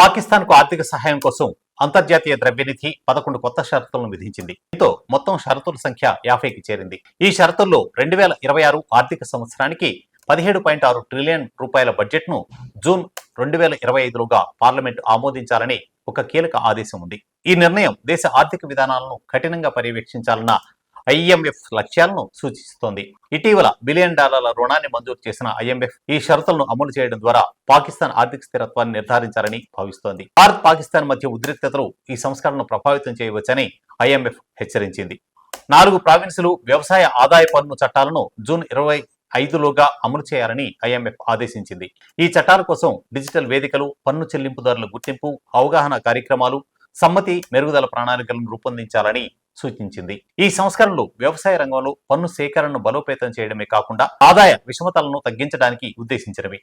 పాకిస్తాన్కు ఆర్థిక సహాయం కోసం అంతర్జాతీయ ద్రవ్యనిధి పదకొండు కొత్త షరతులను విధించింది. దీంతో మొత్తం షరతుల సంఖ్య యాభైకి చేరింది. ఈ షరతుల్లో రెండు వేల ఇరవై ఆరు ఆర్థిక సంవత్సరానికి పదిహేడు పాయింట్ ఆరు ట్రిలియన్ రూపాయల బడ్జెట్ను జూన్ రెండు వేల ఇరవై ఐదులోగా పార్లమెంట్ ఆమోదించాలని ఒక కీలక ఆదేశం ఉంది. ఈ నిర్ణయం దేశ ఆర్థిక విధానాలను కఠినంగా పర్యవేక్షించాలన్న ఐఎంఎఫ్ లక్ష్యాలను సూచిస్తోంది. ఇటీవల బిలియన్ డాలర్ల రుణాన్ని మంజూరు చేసిన ఐఎంఎఫ్ ఈ షరతులను అమలు చేయడం ద్వారా పాకిస్తాన్ ఆర్థిక స్థిరత్వాన్ని నిర్ధారించాలని భావిస్తోంది. భారత్ పాకిస్తాన్ మధ్య ఉద్రిక్తతలు ఈ సంస్కరణను ప్రభావితం చేయవచ్చని ఐఎంఎఫ్ హెచ్చరించింది. నాలుగు ప్రావిన్సులు వ్యవసాయ ఆదాయ పన్ను చట్టాలను జూన్ ఇరవై ఐదులోగా అమలు చేయాలని ఐఎంఎఫ్ ఆదేశించింది. ఈ చట్టాల కోసం డిజిటల్ వేదికలు పన్ను చెల్లింపుదారుల గుర్తింపు అవగాహన కార్యక్రమాలు సమ్మతి మెరుగుదల ప్రణాళికలను రూపొందించాలని సూచించింది. ఈ సంస్కరణలు వ్యవసాయ రంగంలో పన్ను సేకరణను బలోపేతం చేయడమే కాకుండా ఆదాయ విషమతలను తగ్గించడానికి ఉద్దేశించినవి.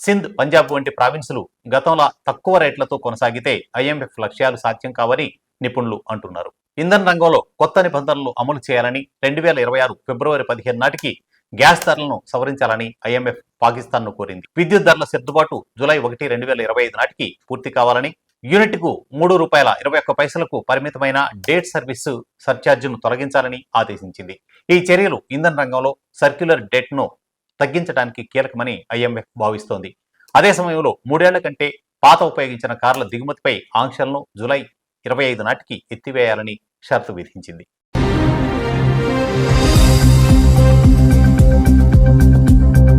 సింధ్ పంజాబ్ వంటి ప్రావిన్సులు గతంలో తక్కువ రేట్లతో కొనసాగితే ఐఎంఎఫ్ లక్ష్యాలు సాధ్యం కావని నిపుణులు అంటున్నారు. ఇంధన రంగంలో కొత్త నిబంధనలు అమలు చేయాలని రెండు వేల ఇరవై ఆరు ఫిబ్రవరి పదిహేను నాటికి గ్యాస్ ధరలను సవరించాలని ఐఎంఎఫ్ పాకిస్తాన్ను కోరింది. విద్యుత్ ధరల సర్దుబాటు జూలై ఒకటి రెండు వేల ఇరవై ఐదు నాటికి పూర్తి కావాలని యూనిట్కు మూడు రూపాయల ఇరవై ఒక్క పైసలకు పరిమితమైన డేట్ సర్వీసు సర్ఛార్జీను తొలగించాలని ఆదేశించింది. ఈ చర్యలు ఇంధన రంగంలో సర్క్యులర్ డేట్ను తగ్గించడానికి కీలకమని ఐఎంఎఫ్ భావిస్తోంది. అదే సమయంలో మూడేళ్ళ కంటే పాత ఉపయోగించిన కార్ల దిగుమతిపై ఆంక్షలను జూలై ఇరవై ఐదు నాటికి ఎత్తివేయాలని షరతు విధించింది.